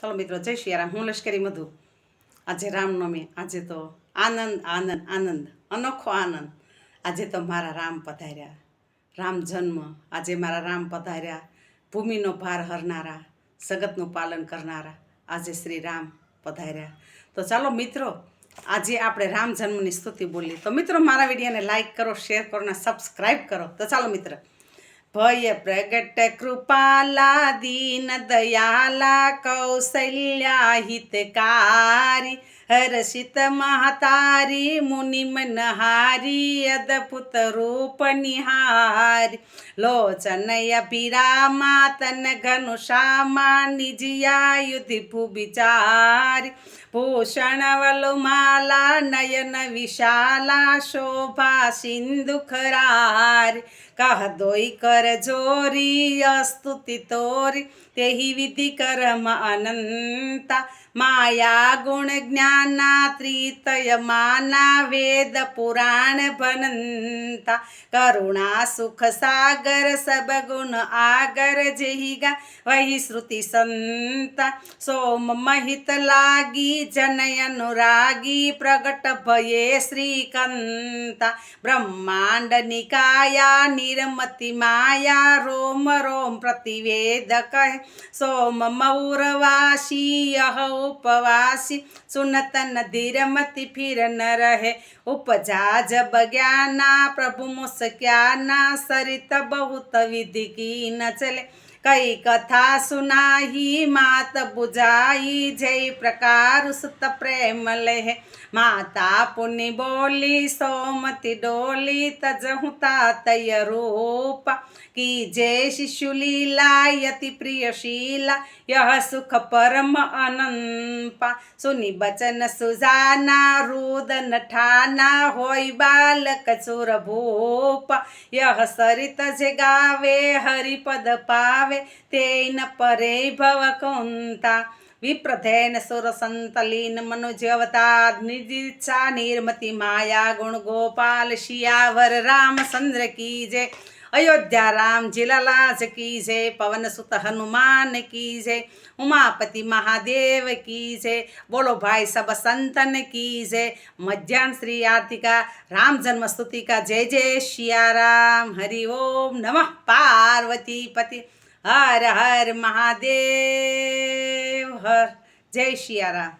ચલો મિત્રો, જય શિયારામ હું લશ્કરી મધુ. આજે રામનવમી, આજે તો આનંદ આનંદ આનંદ, અનોખો આનંદ. આજે તો મારા રામ પધાર્યા. રામ જન્મ, આજે મારા રામ પધાર્યા. ભૂમિનો ભાર હરનારા, સગતનું પાલન કરનારા, આજે શ્રી રામ પધાર્યા. તો ચાલો મિત્રો, આજે આપણે રામ જન્મની સ્તુતિ બોલીએ. તો મિત્રો, મારા વિડીયોને લાઈક કરો શેર કરો અને સબસ્ક્રાઈબ કરો. તો ચાલો મિત્ર ભય પ્રગટ કૃપાલા દીન દયાલા કૌશલ્યા હિતકારી. હર્ષિત મહતારી, મુનિ મનહારી અદભુત રૂપ નિહારી. લોચનય ભીરામા તન ઘનુષામા નિજયાયુધિ ભૂબિચારી. ભૂષણ વલુમાલા, નયન વિશાલા, શોભા સિંધુ ખરારી. કહ દોઈ કર જોરી, અસ્તુતિ તોરી. તેહી વિધિ કરમ અનંતા. માયા ગુણ જ્ઞાના ત્રિતય માના વેદ પુરાણ ભનંતા કરુણા સુખ સાગર સબ ગુણ આગર જેહી ગા વહી શ્રુતિ સંતા સોમ મહિત લાગી જનયનુરાગી પ્રગટ ભયે શ્રીકંતા બ્રહ્માંડ નિકાયા નિરમતિ માયા રોમ રોમ પ્રતિવેદ કહે સોમ મૌરવાસી યહ ઉપવાસી સુનતન ધીરમતી ફિર ન રહે. ઉપજા જબ જ્ઞાના પ્રભુ મુસ્ક્યાના, સરિત બહુત વિધિ કી ન ચલે. કઈ કથા સુનાહી, માત બુજાઈ, જય પ્રકાર સુત પ્રેમ લેહ માતા પુનિ બોલી, સોમતી ડોલી તજહુ તાતય રૂપ. કી જય શિશુ લીલા, યતિ પ્રિય શીલા, યહ સુખ પરમ અનંપા. સુની બચન સુજાના રુદન ઠાના હોય બાલક સુર ભૂપ યહ સરિત જે ગાવે, હરિપદ પાવે. તેન પરે ભવ કુંતા વિપ્રધેન સુર સંતલીન મનુજ્યવતાર નિર્દિચ્છા નિર્મતિ માયા, ગુણ ગોપાલ, શિયાવર રામચંદ્ર કી જય. અયોધ્યા રામ જીલાલાજ કી જય, પવન સુત હનુમાન કી જય. ઉમાપતિ મહાદેવ કી જય. બોલો ભાઈ સબ સંતન કી જય. મધ્યાહન શ્રી આર્તિકા, રામ જન્મ સ્તુતિકા, જય જય શિયારામ હરિ ઓમ નમઃ પાર્વતી પતિ હર હર મહાદેવ હર. જય શિયારામ.